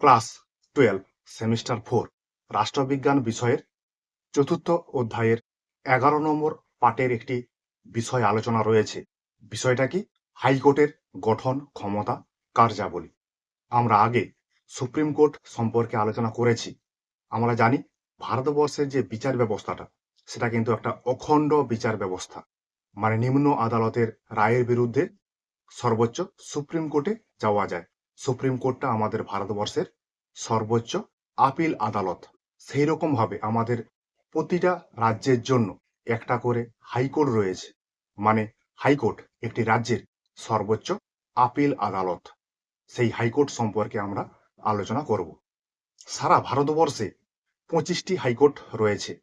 Class twelve, semester four, রাষ্ট্রবিজ্ঞান বিষয়ের চতুর্থ অধ্যায়ের এগারো নম্বর পাঠের একটি বিষয় আলোচনা রয়েছে। বিষয়টা কি? হাইকোর্টের গঠন, ক্ষমতা, কার্যাবলী। আমরা আগে সুপ্রিম কোর্ট সম্পর্কে আলোচনা করেছি। আমরা জানি ভারতবর্ষের যে বিচার ব্যবস্থাটা, সেটা কিন্তু একটা অখণ্ড বিচার ব্যবস্থা। মানে নিম্ন আদালতের রায়ের বিরুদ্ধে সর্বোচ্চ সুপ্রিম কোর্টে যাওয়া যায়। সুপ্রিম কোর্টটা আমাদের ভারতবর্ষের সর্বোচ্চ আপিল আদালত। সেই রকম ভাবে আমাদের প্রতিটা রাজ্যের জন্য একটা করে হাইকোর্ট রয়েছে। মানে হাইকোর্ট একটি রাজ্যের সর্বোচ্চ আপিল আদালত। সেই হাইকোর্ট সম্পর্কে আমরা আলোচনা করব। সারা ভারতবর্ষে পঁচিশটি হাইকোর্ট রয়েছে।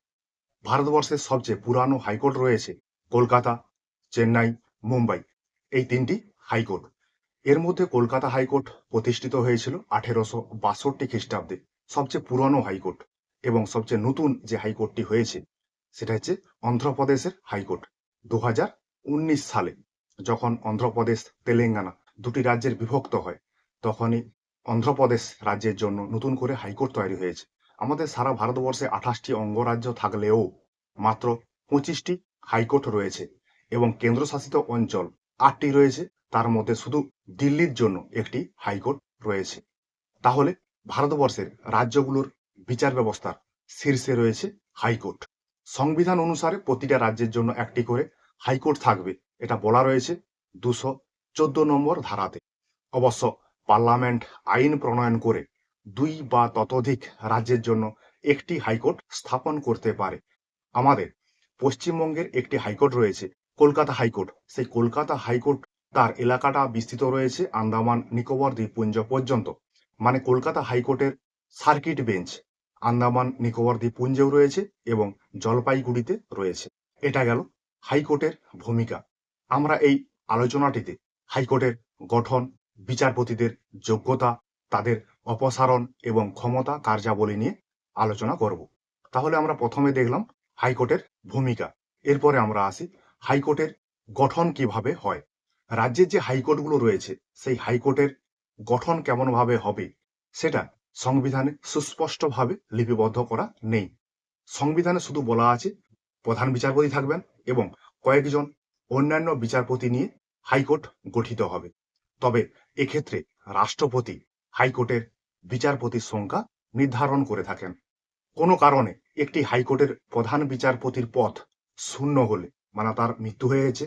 ভারতবর্ষের সবচেয়ে পুরানো হাইকোর্ট রয়েছে কলকাতা, চেন্নাই, মুম্বাই। এই তিনটি হাইকোর্ট। এর মধ্যে কলকাতা হাইকোর্ট প্রতিষ্ঠিত হয়েছিল আঠেরোশো বাষট্টি খ্রিস্টাব্দে, সবচেয়ে পুরনো হাইকোর্ট এবং সবচেয়ে নতুন যে হাইকোর্টটি হয়েছে, সেটা হচ্ছে অন্ধ্রপ্রদেশের হাইকোর্ট দু সালে। যখন অন্ধ্রপ্রদেশ, তেলেঙ্গানা দুটি রাজ্যের বিভক্ত হয়, তখনই অন্ধ্রপ্রদেশ রাজ্যের জন্য নতুন করে হাইকোর্ট তৈরি হয়েছে। আমাদের সারা ভারতবর্ষে আঠাশটি অঙ্গরাজ্য থাকলেও মাত্র পঁচিশটি হাইকোর্ট রয়েছে এবং কেন্দ্রশাসিত অঞ্চল আটটি রয়েছে। তার মধ্যে শুধু দিল্লির জন্য একটি হাইকোর্ট রয়েছে। তাহলে ভারতবর্ষের রাজ্যগুলোর বিচার ব্যবস্থার শীর্ষে রয়েছে হাইকোর্ট। সংবিধান অনুসারে প্রতিটা রাজ্যের জন্য একটি করে হাইকোর্ট থাকবে, এটা বলা রয়েছে দুশো চোদ্দ নম্বর ধারাতে। অবশ্য পার্লামেন্ট আইন প্রণয়ন করে দুই বা ততোধিক রাজ্যের জন্য একটি হাইকোর্ট স্থাপন করতে পারে। আমাদের পশ্চিমবঙ্গের একটি হাইকোর্ট রয়েছে, কলকাতা হাইকোর্ট। সেই কলকাতা হাইকোর্ট তার এলাকাটা বিস্তৃত রয়েছে আন্দামান, নিকোবর দ্বীপপুঞ্জ পর্যন্ত। মানে কলকাতা হাইকোর্টের সার্কিট বেঞ্চ। আন্দামান, নিকোবর দ্বীপপুঞ্জেও রয়েছে এবং জলপাইগুড়িতে রয়েছে। এটা গেল হাইকোর্টের ভূমিকা। আমরা এই আলোচনাটিতে হাইকোর্টের গঠন, বিচারপতিদের যোগ্যতা, তাদের অপসারণ এবং ক্ষমতা কার্যাবলী নিয়ে আলোচনা করব। তাহলে আমরা প্রথমে দেখলাম হাইকোর্টের ভূমিকা। এরপরে আমরা আসি হাইকোর্টের গঠন কীভাবে হয়। রাজ্যের যে হাইকোর্টগুলো রয়েছে, সেই হাইকোর্টের গঠন কেমনভাবে হবে, সেটা সংবিধানে সুস্পষ্টভাবে লিপিবদ্ধ করা নেই। সংবিধানে শুধু বলা আছে, প্রধান বিচারপতি থাকবেন এবং কয়েকজন অন্যান্য বিচারপতি নিয়ে হাইকোর্ট গঠিত হবে। তবে এক্ষেত্রে রাষ্ট্রপতি হাইকোর্টের বিচারপতির সংখ্যা নির্ধারণ করে থাকেন। কোনো কারণে একটি হাইকোর্টের প্রধান বিচারপতির পদ শূন্য হলে মানে তার মৃত্যু হয়েছে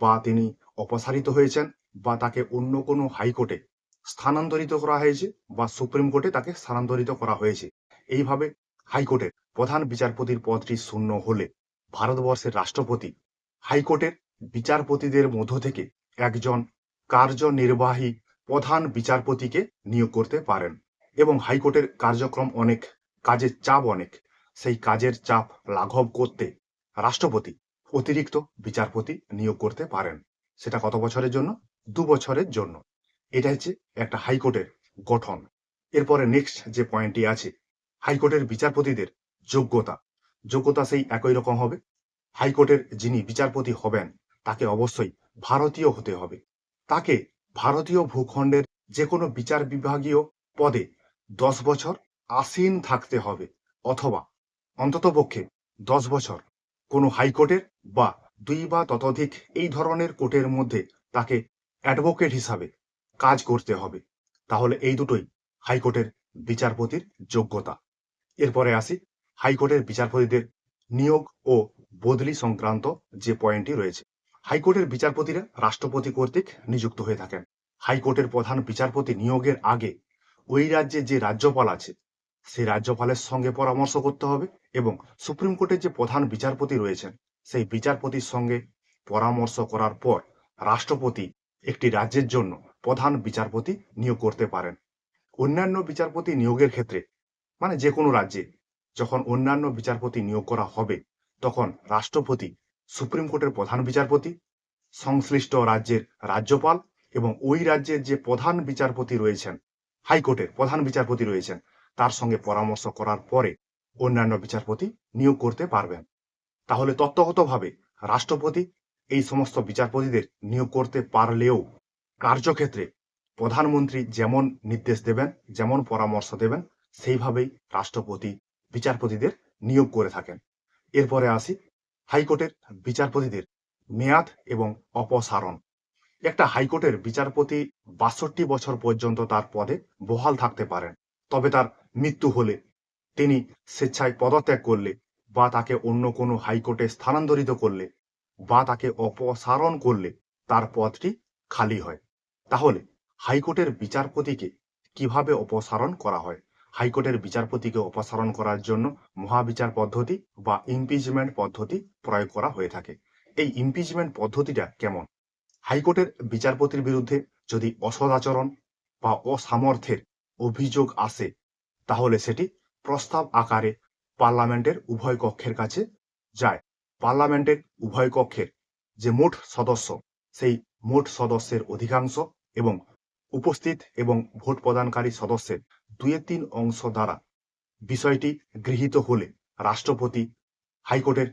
বা তিনি অপসারিত হয়েছেন বা তাকে অন্য কোনো হাইকোর্টে স্থানান্তরিত করা হয়েছে বা সুপ্রিম কোর্টে তাকে স্থানান্তরিত করা হয়েছে। এইভাবে হাইকোর্টের প্রধান বিচারপতির পদটি শূন্য হলে ভারতবর্ষের রাষ্ট্রপতি হাইকোর্টের বিচারপতিদের মধ্য থেকে একজন কার্যনির্বাহী প্রধান বিচারপতিকে নিয়োগ করতে পারেন এবং হাইকোর্টের কার্যক্রম অনেক, কাজের চাপ অনেক, সেই কাজের চাপ লাঘব করতে রাষ্ট্রপতি অতিরিক্ত বিচারপতি নিয়োগ করতে পারেন। সেটা কত বছরের জন্য? দু বছরের জন্য। এটা হচ্ছে একটা হাইকোর্টের গঠন। এরপরে নেক্সট যে পয়েন্টটি আছে, হাইকোর্টের বিচারপতিদের যোগ্যতা। যোগ্যতা সেই একই রকম হবে। হাইকোর্টের যিনি বিচারপতি হবেন, তাকে অবশ্যই ভারতীয় হতে হবে। তাকে ভারতীয় ভূখণ্ডের যে কোনো বিচার বিভাগীয় পদে দশ বছর আসীন থাকতে হবে, অথবা অন্ততপক্ষে দশ বছর কোনো হাইকোর্টের বা দুই বা ততোধিক এই ধরনের কোর্টের মধ্যে তাকে অ্যাডভোকেট হিসাবে কাজ করতে হবে। তাহলে এই দুটোই হাইকোর্টের বিচারপতির যোগ্যতা। এরপরে আসি, হাইকোর্টের বিচারপতিদের নিয়োগ ও বদলি সংক্রান্ত যে পয়েন্টটি রয়েছে। হাইকোর্টের বিচারপতিরা রাষ্ট্রপতি কর্তৃক নিযুক্ত হয়ে থাকেন। হাইকোর্টের প্রধান বিচারপতি নিয়োগের আগে ওই রাজ্যে যে রাজ্যপাল আছে, সেই রাজ্যপালের সঙ্গে পরামর্শ করতে হবে এবং সুপ্রিম কোর্টের যে প্রধান বিচারপতি রয়েছেন সেই বিচারপতির সঙ্গে পরামর্শ করার পর রাষ্ট্রপতি একটি রাজ্যের জন্য প্রধান বিচারপতি নিয়োগ করতে পারেন। অন্যান্য বিচারপতি নিয়োগের ক্ষেত্রে মানে যে কোনো রাজ্যে, যখন অন্যান্য বিচারপতি নিয়োগ করা হবে, তখন রাষ্ট্রপতি, সুপ্রিম কোর্টের প্রধান বিচারপতি, সংশ্লিষ্ট রাজ্যের রাজ্যপাল এবং ওই রাজ্যের যে প্রধান বিচারপতি রয়েছেন, হাইকোর্টের প্রধান বিচারপতি রয়েছেন, তার সঙ্গে পরামর্শ করার পরে অন্যান্য বিচারপতি নিয়োগ করতে পারবেন। তাহলে তত্ত্বগতভাবে রাষ্ট্রপতি এই সমস্ত বিচারপতিদের নিয়োগ করতে পারলেও কার্যক্ষেত্রে প্রধানমন্ত্রী যেমন নির্দেশ দেবেন, যেমন পরামর্শ দেবেন, সেইভাবেই রাষ্ট্রপতি বিচারপতিদের নিয়োগ করে থাকেন। এরপরে আসি হাইকোর্টের বিচারপতিদের মেয়াদ এবং অপসারণ। একটা হাইকোর্টের বিচারপতি বাষট্টি বছর পর্যন্ত তার পদে বহাল থাকতে পারেন, তবে তার মৃত্যু হলে তিনি স্বেচ্ছায় পদত্যাগ করলে বা তাকে অন্য কোনো হাইকোর্টে স্থানান্তরিত করলে বা তাকে অপসারণ করলে তার পদটি খালি হয়। তাহলে হাইকোর্টের বিচারপতিকে কীভাবে অপসারণ করা হয়? হাইকোর্টের বিচারপতিকে অপসারণ করার জন্য মহাবিচার পদ্ধতি বা ইমপিচমেন্ট পদ্ধতি প্রয়োগ করা হয়ে থাকে। এই ইমপিচমেন্ট পদ্ধতিটা কেমন? হাইকোর্টের বিচারপতির বিরুদ্ধে যদি অসদাচরণ বা অসামর্থ্যের অভিযোগ আসে, তাহলে সেটি প্রস্তাব আকারে পার্লামেন্টের উভয় কক্ষের কাছে যায়। পার্লামেন্টের উভয় কক্ষের যে মোট সদস্য, সেই মোট সদস্যের অধিকাংশ এবং উপস্থিত এবং ভোট প্রদানকারী সদস্যের দুয়ে তিন অংশ দ্বারা বিষয়টি গৃহীত হলে রাষ্ট্রপতি, হাইকোর্টের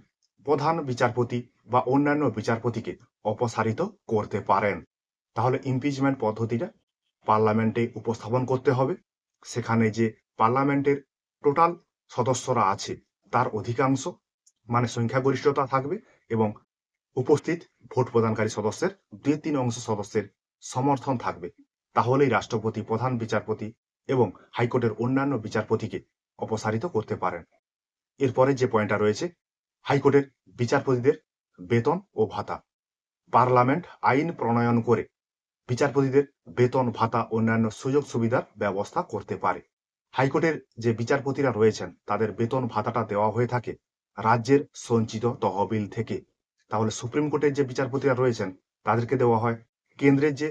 প্রধান বিচারপতি বা অন্যান্য বিচারপতিকে অপসারিত করতে পারেন। তাহলে ইমপিচমেন্ট পদ্ধতিটা পার্লামেন্টে উপস্থাপন করতে হবে। সেখানে যে পার্লামেন্টের টোটাল সদস্যরা আছে। তার অধিকাংশ মানে সংখ্যাগরিষ্ঠতা থাকবে এবং উপস্থিত ভোট প্রদানকারী সদস্যের দুই তিন অংশ সদস্যের সমর্থন থাকবে। তাহলেই রাষ্ট্রপতি, প্রধান বিচারপতি এবং হাইকোর্টের অন্যান্য বিচারপতিকে অপসারিত করতে পারেন। এরপরে যে পয়েন্টটা রয়েছে, হাইকোর্টের বিচারপতিদের বেতন ও ভাতা। পার্লামেন্ট আইন প্রণয়ন করে বিচারপতিদের বেতন, ভাতা, অন্যান্য সুযোগ সুবিধার ব্যবস্থা করতে পারে। হাইকোর্টের যে বিচারপতিরা রয়েছেন, তাদের বেতন ভাতাটা দেওয়া হয়ে থাকে রাজ্যের সঞ্চিত তহবিল থেকে। তাহলে সুপ্রিম কোর্টের যে বিচারপতিরা রয়েছেন, তাদেরকে দেওয়া হয় কেন্দ্রের যে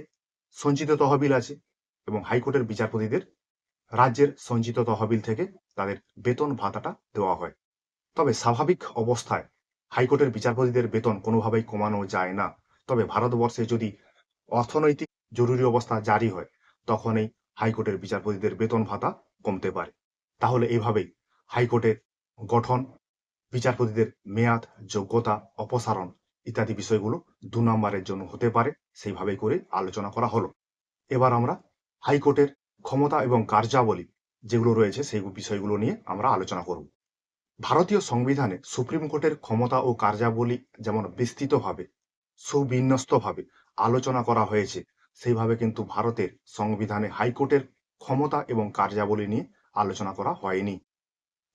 সঞ্চিত তহবিল আছে এবং হাইকোর্টের বিচারপতিদের রাজ্যের সঞ্চিত তহবিল থেকে তাদের বেতন ভাতাটা দেওয়া হয়। তবে স্বাভাবিক অবস্থায় হাইকোর্টের বিচারপতিদের বেতন কোনোভাবেই কমানো যায় না। তবে ভারতবর্ষে যদি অর্থনৈতিক জরুরি অবস্থা জারি হয় তখন এই হাইকোর্টের বিচারপতিদের বেতন ভাতা কমতে পারে। তাহলে এইভাবেই হাইকোর্টের গঠন, বিচারপতিদের মেয়াদ, যোগ্যতা, অপসারণ ইত্যাদি বিষয়গুলো দু নম্বরের জন্য হতে পারে। সেইভাবেই করে আলোচনা করা হলো। এবার আমরা হাইকোর্টের ক্ষমতা এবং কার্যাবলী যেগুলো রয়েছে সেই বিষয়গুলো নিয়ে আমরা আলোচনা করব। ভারতীয় সংবিধানে সুপ্রিম কোর্টের ক্ষমতা ও কার্যাবলী যেমন বিস্তৃতভাবে, সুবিন্যস্তভাবে আলোচনা করা হয়েছে, সেইভাবে কিন্তু ভারতের সংবিধানে হাইকোর্টের ক্ষমতা এবং কার্যাবলী নিয়ে আলোচনা করা হয়নি।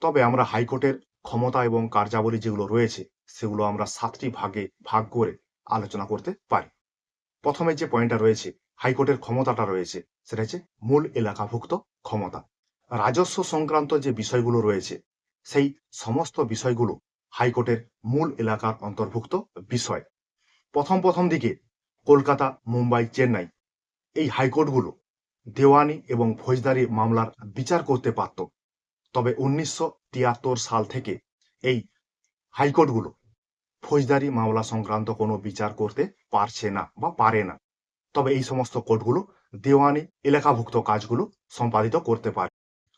তবে আমরা হাইকোর্টের ক্ষমতা এবং কার্যাবলী যেগুলো রয়েছে, সেগুলো আমরা সাতটি ভাগে ভাগ করে আলোচনা করতে পারি। প্রথমে যে পয়েন্টটা রয়েছে, হাইকোর্টের ক্ষমতাটা রয়েছে, সেটা হচ্ছে মূল এলাকাভুক্ত ক্ষমতা। রাজস্ব সংক্রান্ত যে বিষয়গুলো রয়েছে, সেই সমস্ত বিষয়গুলো হাইকোর্টের মূল এলাকার অন্তর্ভুক্ত বিষয়। প্রথম প্রথম দিকে কলকাতা, মুম্বাই, চেন্নাই এই হাইকোর্টগুলো দেওয়ানি এবং ফৌজদারি মামলার বিচার করতে পারত। তবে উনিশশো তিয়াত্তর সাল থেকে এই হাইকোর্টগুলো ফৌজদারি মামলা সংক্রান্ত কোনো বিচার করতে পারছে না বা পারে না। তবে এই সমস্ত কোর্টগুলো দেওয়ানি এলাকাভুক্ত কাজগুলো সম্পাদিত করতে পারে।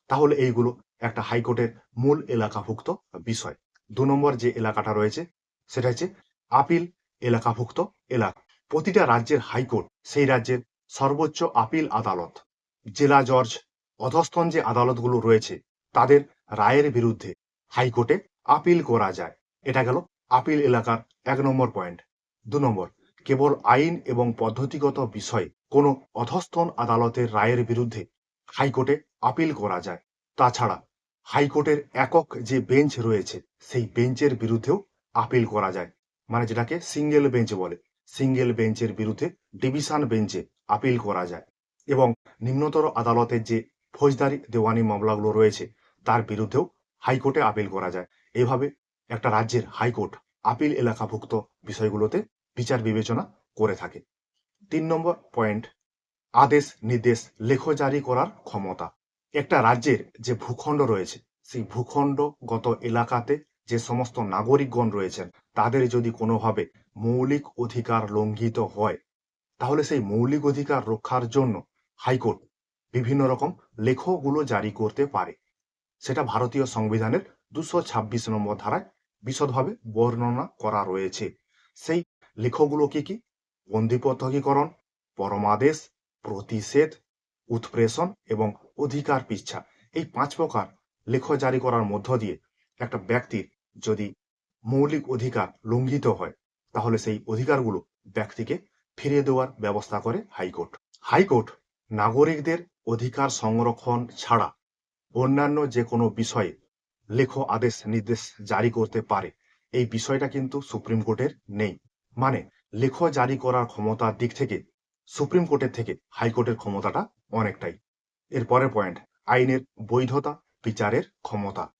তাহলে এইগুলো একটা হাইকোর্টের মূল এলাকাভুক্ত বিষয়। দু নম্বর যে এলাকাটা রয়েছে, সেটা হচ্ছে আপিল এলাকাভুক্ত এলাকা। প্রতিটা রাজ্যের হাইকোর্ট সেই রাজ্যের সর্বোচ্চ আপিল আদালত। জেলা জজ অধস্তন যে আদালতগুলো রয়েছে, তাদের রায়ের বিরুদ্ধে হাইকোর্টে আপিল করা যায়। এটা গেল আপিল এলাকার এক নম্বর পয়েন্ট। দু নম্বর, কেবল আইন এবং পদ্ধতিগত বিষয়ে কোনো অধস্তন আদালতের রায়ের বিরুদ্ধে হাইকোর্টে আপিল করা যায়। তাছাড়া হাইকোর্টের একক যে বেঞ্চ রয়েছে, সেই বেঞ্চের বিরুদ্ধেও আপিল করা যায়। মানে যেটাকে সিঙ্গেল বেঞ্চ বলে। সিঙ্গেল বেঞ্চের বিরুদ্ধে ডিভিশন বেঞ্চে আপিল করা যায় এবং নিম্নতর আদালতের যে ফৌজদারি দেওয়ানি মামলাগুলো রয়েছে, তার বিরুদ্ধেও হাইকোর্টে আপিল করা যায়। এভাবে একটা রাজ্যের হাইকোর্ট আপিল এলাকাভুক্ত বিষয়গুলোতে বিচার বিবেচনা করে থাকে। তিন নম্বর পয়েন্ট, আদেশ, নির্দেশ, লেখ জারি করার ক্ষমতা। একটা রাজ্যের যে ভূখণ্ড রয়েছে, সেই ভূখণ্ডগত এলাকাতে যে সমস্ত নাগরিকগণ রয়েছেন তাদের যদি কোনোভাবে মৌলিক অধিকার লঙ্ঘিত হয়, তাহলে সেই মৌলিক অধিকার রক্ষার জন্য হাইকোর্ট বিভিন্ন রকম লেখগুলো জারি করতে পারে। সেটা ভারতীয় সংবিধানের দুশো ছাব্বিশ নম্বর ধারায় বিশদভাবে বর্ণনা করা রয়েছে। সেই লেখগুলো কি কি? বন্দি পৃথকীকরণ পরমাদেশ, প্রতিষেধ, উৎপ্রেষণ এবং অধিকার পিচ্ছা। এই পাঁচ প্রকার লেখ জারি করার মধ্য দিয়ে একটা ব্যক্তির যদি মৌলিক অধিকার লঙ্ঘিত হয়, তাহলে সেই অধিকারগুলো ব্যক্তিকে ফিরিয়ে দেওয়ার ব্যবস্থা করে হাইকোর্ট। হাইকোর্ট নাগরিকদের অধিকার সংরক্ষণ ছাড়া অন্যান্য যে কোনো বিষয়ে লেখ আদেশ নির্দেশ জারি করতে পারে, এই বিষয়টা কিন্তু সুপ্রিম কোর্টের নেই। মানে লেখ জারি করার ক্ষমতার দিক থেকে, সুপ্রিম কোর্টের থেকে হাইকোর্টের ক্ষমতাটা অনেকটাই। এর পরের পয়েন্ট, আইনের বৈধতা বিচারের ক্ষমতা।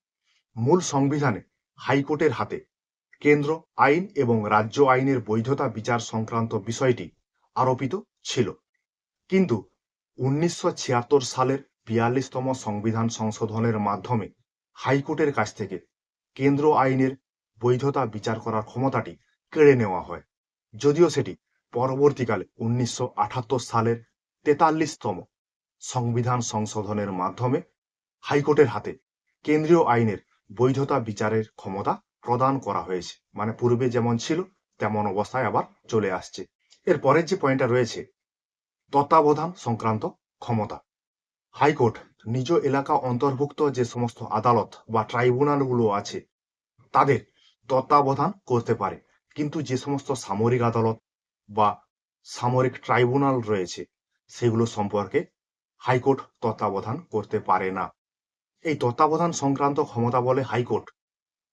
মূল সংবিধানে হাইকোর্টের হাতে কেন্দ্র, আইন এবং রাজ্য আইনের বৈধতা বিচার সংক্রান্ত বিষয়টি আরোপিত ছিল। কিন্তু উনিশশো ছিয়াত্তর সালের বিয়াল্লিশতম সংবিধান সংশোধনের মাধ্যমে হাইকোর্টের কাছ থেকে কেন্দ্র আইনের বৈধতা বিচার করার ক্ষমতাটি কেড়ে নেওয়া হয়। যদিও সেটি পরবর্তীকালে উনিশশো আটাত্তর সালের তেতাল্লিশতম সংবিধান সংশোধনের মাধ্যমে হাইকোর্টের হাতে কেন্দ্রীয় আইনের বৈধতা বিচারের ক্ষমতা প্রদান করা হয়েছে। মানে পূর্বে যেমন ছিল, তেমন অবস্থায় আবার চলে আসছে। এর পরের যে পয়েন্টটা রয়েছে, তত্ত্বাবধান সংক্রান্ত ক্ষমতা। হাইকোর্ট, নিজ এলাকা অন্তর্ভুক্ত যে সমস্ত আদালত বা ট্রাইব্যুনালগুলো আছে, তাদের তত্ত্বাবধান করতে পারে। কিন্তু যে সমস্ত সামরিক আদালত বা সামরিক ট্রাইব্যুনাল রয়েছে, সেগুলো সম্পর্কে হাইকোর্ট তত্ত্বাবধান করতে পারে না। এই তত্ত্বাবধান সংক্রান্ত ক্ষমতা বলে হাইকোর্ট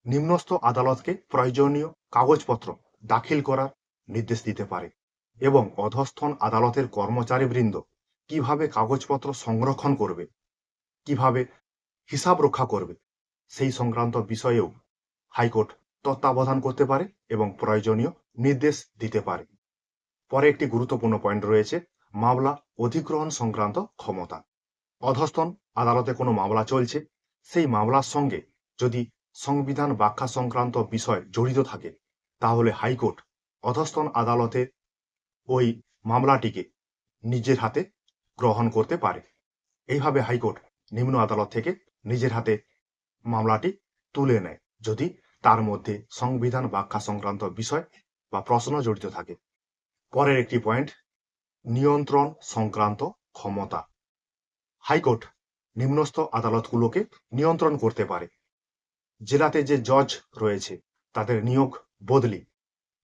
নিম্নস্থ আদালতকে প্রয়োজনীয় কাগজপত্র দাখিল করার নির্দেশ দিতে পারে এবং অধস্থন আদালতের কর্মচারীবৃন্দ কীভাবে কাগজপত্র সংরক্ষণ করবে, কীভাবে হিসাব রক্ষা করবে, সেই সংক্রান্ত বিষয়েও হাইকোর্ট তত্ত্বাবধান করতে পারে এবং প্রয়োজনীয় নির্দেশ দিতে পারে। পরে একটি গুরুত্বপূর্ণ পয়েন্ট রয়েছে, মামলা অধিগ্রহণ সংক্রান্ত ক্ষমতা। অধস্তন আদালতে কোনো মামলা চলছে, সেই মামলার সঙ্গে যদি সংবিধান ব্যাখ্যা সংক্রান্ত বিষয় জড়িত থাকে, তাহলে হাইকোর্ট অধস্তন আদালতে ওই মামলাটিকে নিজের হাতে গ্রহণ করতে পারে। এইভাবে হাইকোর্ট নিম্ন আদালত থেকে নিজের হাতে মামলাটি তুলে নেয়, যদি তার মধ্যে সংবিধান ব্যাখ্যা সংক্রান্ত বিষয় বা প্রশ্ন জড়িত থাকে। পরের একটি পয়েন্ট, নিয়ন্ত্রণ সংক্রান্ত ক্ষমতা। হাইকোর্ট নিম্নস্থ আদালতগুলোকে নিয়ন্ত্রণ করতে পারে। জেলাতে যে জজ রয়েছে, তাদের নিয়োগ বদলি।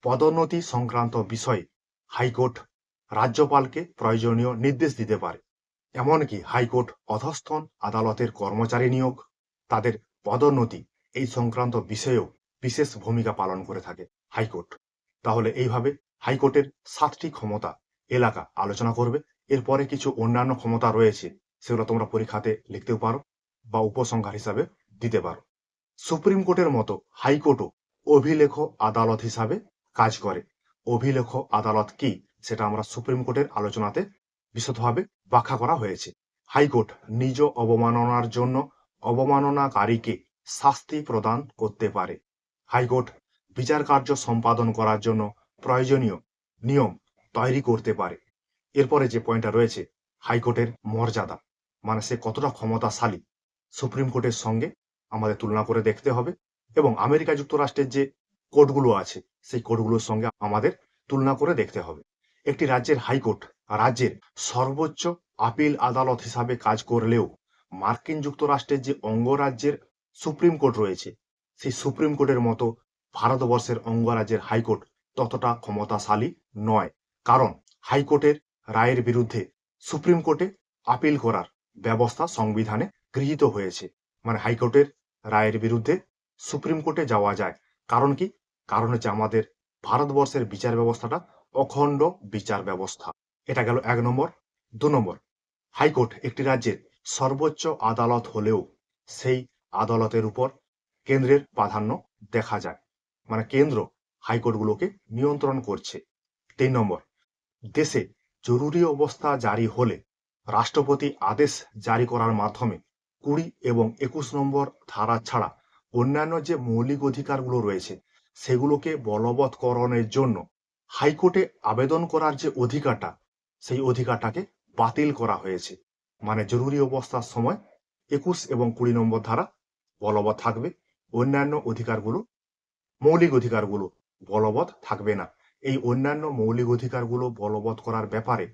পদোন্নতি সংক্রান্ত বিষয়ে হাইকোর্ট রাজ্যপালকে প্রয়োজনীয় নির্দেশ দিতে পারে। এমনকি হাইকোর্ট অধস্থন আদালতের কর্মচারী নিয়োগ, তাদের পদোন্নতি এই সংক্রান্ত বিষয়েও বিশেষ ভূমিকা পালন করে থাকে হাইকোর্ট। তাহলে এইভাবে হাইকোর্টের সাতটি ক্ষমতা এলাকা আলোচনা করবে। এরপরে কিছু অন্যান্য ক্ষমতা রয়েছে, সেগুলো তোমরা পরীক্ষাতে লিখতেও পারো বা উপসংহার হিসাবে দিতে পারো। সুপ্রিম কোর্টের মতো হাইকোর্টও অভিলেখ আদালত হিসাবে কাজ করে। অভিলেখ আদালত কি সেটা আমরা সুপ্রিম কোর্টের আলোচনাতে বিশদভাবে ব্যাখ্যা করা হয়েছে। হাইকোর্ট নিজ অবমাননার জন্য অবমাননাকারীকে শাস্তি প্রদান করতে পারে। হাইকোর্ট বিচার কার্য সম্পাদন করার জন্য প্রয়োজনীয় নিয়ম তৈরি করতে পারে। এরপরে যে পয়েন্টটা রয়েছে, হাইকোর্টের মর্যাদা মানে সে কতটা ক্ষমতাশালী সুপ্রিম কোর্টের সঙ্গে আমাদের তুলনা করে দেখতে হবে। এবং আমেরিকা যুক্তরাষ্ট্রের যে কোর্টগুলো আছে, সেই কোর্টগুলোর সঙ্গে আমাদের তুলনা করে দেখতে হবে। একটি রাজ্যের হাইকোর্ট, রাজ্যের সর্বোচ্চ আপিল আদালত হিসাবে কাজ করলেও মার্কিন যুক্তরাষ্ট্রের যে অঙ্গরাজ্যের সুপ্রিম কোর্ট রয়েছে, সেই সুপ্রিম কোর্টের মতো ভারতবর্ষের অঙ্গরাজ্যের হাইকোর্ট ততটা ক্ষমতাশালী নয়। কারণ হাইকোর্টের রায়ের বিরুদ্ধে সুপ্রিম কোর্টে আপিল করার ব্যবস্থা সংবিধানে গৃহীত হয়েছে। মানে হাইকোর্টের রায়ের বিরুদ্ধে সুপ্রিম কোর্টে যাওয়া যায়। কারণ কি? কারণ হচ্ছে আমাদের ভারতবর্ষের বিচার ব্যবস্থাটা অখণ্ড বিচার ব্যবস্থা। এটা গেল এক নম্বর। দু নম্বর, হাইকোর্ট একটি রাজ্যের সর্বোচ্চ আদালত হলেও সেই আদালতের উপর কেন্দ্রের প্রাধান্য দেখা যায়। মানে কেন্দ্র হাইকোর্টগুলোকে নিয়ন্ত্রণ করছে। তিন নম্বর, দেশে জরুরি অবস্থা জারি হলে রাষ্ট্রপতি আদেশ জারি করার মাধ্যমে কুড়ি এবং একুশ নম্বর ধারা ছাড়া অন্যান্য যে মৌলিক অধিকারগুলো রয়েছে, সেগুলোকে বলবৎকরণের জন্য হাইকোর্টে আবেদন করার যে অধিকারটা, সেই অধিকারটাকে বাতিল করা হয়েছে। মানে জরুরি অবস্থার সময় একুশ এবং কুড়ি নম্বর ধারা বলবৎ থাকবে, অন্যান্য অধিকারগুলো, মৌলিক অধিকারগুলো বলবৎ থাকবে না। এই অন্যান্য মৌলিক অধিকারগুলো বলবৎ করার ব্যাপারে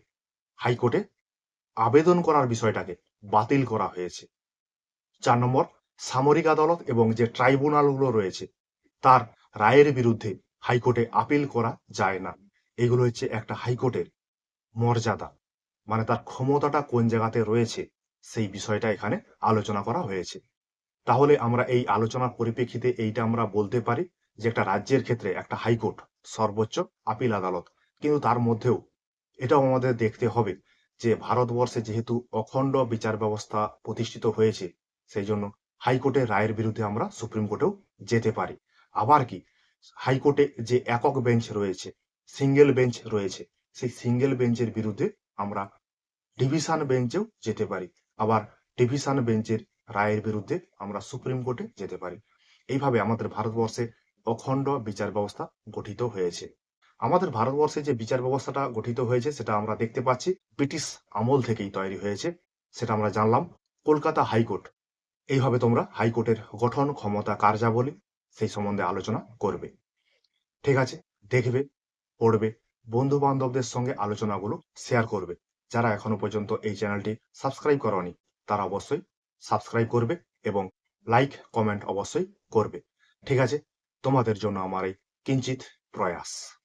হাইকোর্টে আবেদন করার বিষয়টাকে বাতিল করা হয়েছে। চার নম্বর সামরিক আদালত এবং যে ট্রাইব্যুনালগুলো রয়েছে, তার রায়ের বিরুদ্ধে হাইকোর্টে আপিল করা যায় না। এগুলো হচ্ছে একটা হাইকোর্টের মর্যাদা মানে তার ক্ষমতাটা কোন জায়গাতে রয়েছে সেই বিষয়টা এখানে আলোচনা করা হয়েছে। তাহলে আমরা এই আলোচনার পরিপ্রেক্ষিতে এইটা আমরা বলতে পারি যে একটা রাজ্যের ক্ষেত্রে একটা হাইকোর্ট সর্বোচ্চ আপিল আদালত, কিন্তু তার মধ্যেও এটাও আমাদের দেখতে হবে যে ভারতবর্ষে যেহেতু অখণ্ড বিচার ব্যবস্থা প্রতিষ্ঠিত হয়েছে সেই জন্য হাইকোর্টের রায়ের বিরুদ্ধে আমরা সুপ্রিম কোর্টেও যেতে পারি। আবার কি, হাইকোর্টে যে একক বেঞ্চ রয়েছে, সিঙ্গেল বেঞ্চ রয়েছে, সেই সিঙ্গেল বেঞ্চের বিরুদ্ধে আমরা ডিভিশন বেঞ্চেও যেতে পারি। আবার ডিভিশন বেঞ্চের রায়ের বিরুদ্ধে আমরা সুপ্রিম কোর্টে যেতে পারি। এইভাবে আমাদের ভারতবর্ষে অখণ্ড বিচার ব্যবস্থা গঠিত হয়েছে। আমাদের ভারতবর্ষে যে বিচার ব্যবস্থাটা গঠিত হয়েছে, সেটা আমরা দেখতে পাচ্ছি। ব্রিটিশ আমল থেকেই তৈরি হয়েছে। সেটা আমরা জানলাম। কলকাতা হাইকোর্ট এইভাবে তোমরা হাইকোর্টের গঠন, ক্ষমতা, কার্যাবলী সেই সম্বন্ধে আলোচনা করবে। ঠিক আছে? দেখবে, পড়বে বন্ধু বান্ধবদের সঙ্গে আলোচনাগুলো শেয়ার করবে। যারা এখনও পর্যন্ত এই চ্যানেলটি সাবস্ক্রাইব করনি, তারা অবশ্যই সাবস্ক্রাইব করবে এবং লাইক কমেন্ট অবশ্যই করবে। ঠিক আছে? তোমাদের জন্য আমার এই কিঞ্চিত প্রয়াস।